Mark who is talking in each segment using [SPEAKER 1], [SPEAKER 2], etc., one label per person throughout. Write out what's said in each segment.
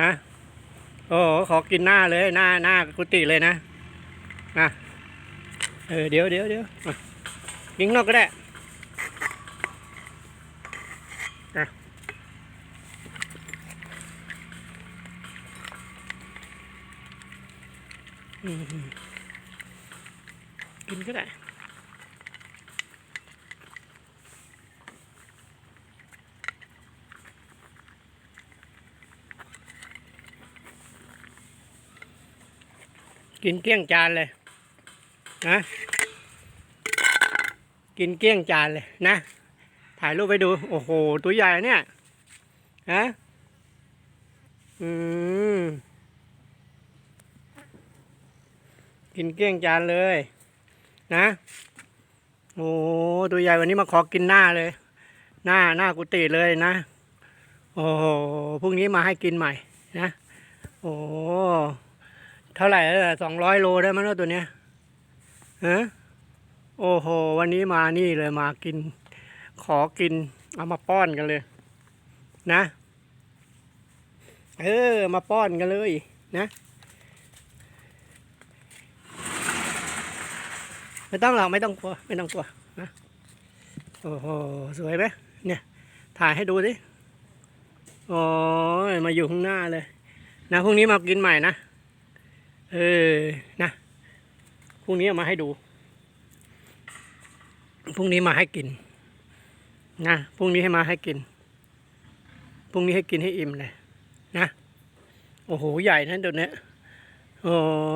[SPEAKER 1] นะ โอ้ขอกินหน้าเลยหน้าหน้ากุฏิเลยนะนะเออเดี๋ยวเดี๋ยวเดี๋ยวอะกินข้างนอกก็ได้อะอืมกินก็ได้ กินเกลี้ยงจานเลยนะกินเกลี้ยงจานเลยนะ ถ่ายรูปไปดู โอ้โห ตัวใหญ่เนี่ยฮะอืมกินเกลี้ยงจานเลย นะโอ้ตัวใหญ่วันนี้มาขอกินหน้าเลย หน้าหน้ากุฏิเลยนะ โอ้โหพรุ่งนี้มาให้กินใหม่นะ โอ้ เท่าไหร่แล้วสองร้อยโลได้มั้งเนอะตัวเนี้ยฮะโอ้โห วันนี้มานี่เลยมากิน ขอกิน เอามาป้อนกันเลย นะ เออ มาป้อนกันเลยนะ ไม่ต้องหรอกไม่ต้องกลัว ไม่ต้องกลัวนะโอ้โห สวยไหมเนี่ย ถ่ายให้ดูสิโอ้ยมาอยู่ข้างหน้าเลย นะพรุ่งนี้มากินใหม่นะ เออ นะพรุ่งนี้เอามาให้ดูพรุ่งนี้มาให้กิน นะพรุ่งนี้ให้มาให้กินพรุ่งนี้ให้กินให้อิ่มเลยนะโอ้โหใหญ่นะตัวเนี้ยโอ้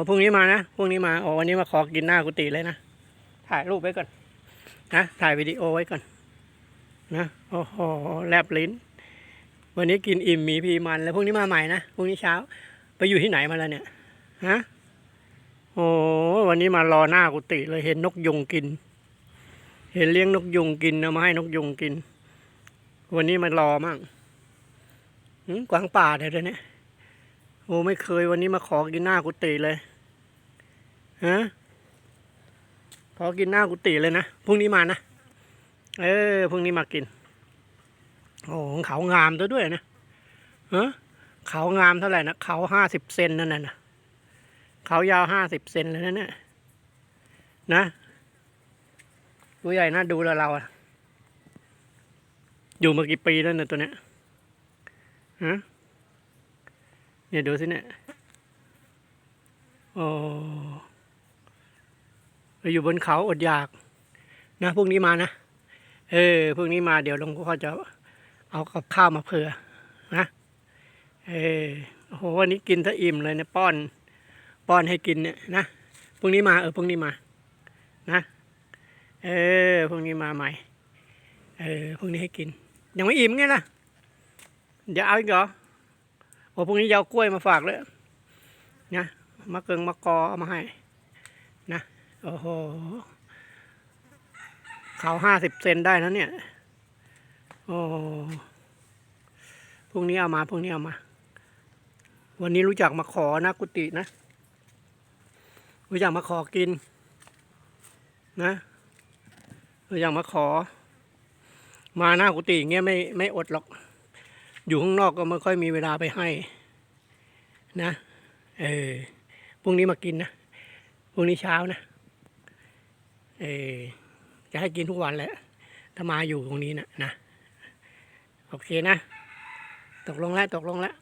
[SPEAKER 1] พรุ่งนี้มานะพรุ่งนี้มาโอ้วันนี้มาขอกินหน้ากุฏิเลยนะถ่ายรูปไว้ก่อนนะถ่ายวิดีโอไว้ก่อนนะโอ้โหแลบลิ้น วันนี้กินอิ่มมีพีมันแล้วพรุ่งนี้มาใหม่นะพรุ่งนี้เช้า ไปอยู่ที่ไหนมาแล้วเนี่ย ฮะโอ้วันนี้มารอหน้ากุฏิเลยเห็นนกยุงกิน เห็นเลี้ยงนกยุงกินเอามาให้นกยุงกิน วันนี้มารอมั่งหืมกวางป่าเดี๋ยวนี้โอ้ไม่เคยวันนี้มาขอกินหน้ากุฏิเลยฮะขอกินหน้ากุฏิเลยนะพรุ่งนี้มานะเออพรุ่งนี้มากินโอ้ของเขางามตัวด้วยนะฮะเขางามเท่าไหร่นะเขาห้าสิบเซนนั่นน่ะนะ เขายาวห้าสิบเซนเลยนะเนี่ยนะตัวใหญ่น่าดูแล้วเราอยู่มากี่ปีแล้วเนี่ยตัวเนี้ยฮะเนี่ยดูสิเนี่ยโอ้เราอยู่บนเขาอดอยาก นะพรุ่งนี้มานะเออพรุ่งนี้มาเดี๋ยวหลวงพ่อจะเอากับข้าวมาเผื่อนะเออโอ้โหวันนี้กินซะอิ่มเลยเนะป้อน ป้อนให้กินเนี่ยนะพรุ่งนี้มาเออพรุ่งนี้มา นะ เออพรุ่งนี้มาใหม่ เออพรุ่งนี้ให้กิน ยังไม่อิ่มไงล่ะเดี๋ยวเอาอีกเหรอโอ้พรุ่งนี้จะเอากล้วยมาฝากเลยนะมะเกิงมะกอเอามาให้ นะโอ้โหเขาห้าสิบเซนได้นะเนี่ยโอ้พรุ่งนี้เอามาพรุ่งนี้เอามา วันนี้รู้จักมาขอนะกุฏินะ รู้จักมาขอกิน นะรู้จักมาขอ มาหน้ากุฏิเงี้ยไม่ไม่อดหรอก อยู่ข้างนอกก็ไม่ค่อยมีเวลาไปให้ นะ เออพรุ่งนี้มากินนะพรุ่งนี้เช้านะ เออจะให้กินทุกวันแหละถ้ามาอยู่ตรงนี้นะนะ โอเคนะ ตกลงแล้วตกลงแล้ว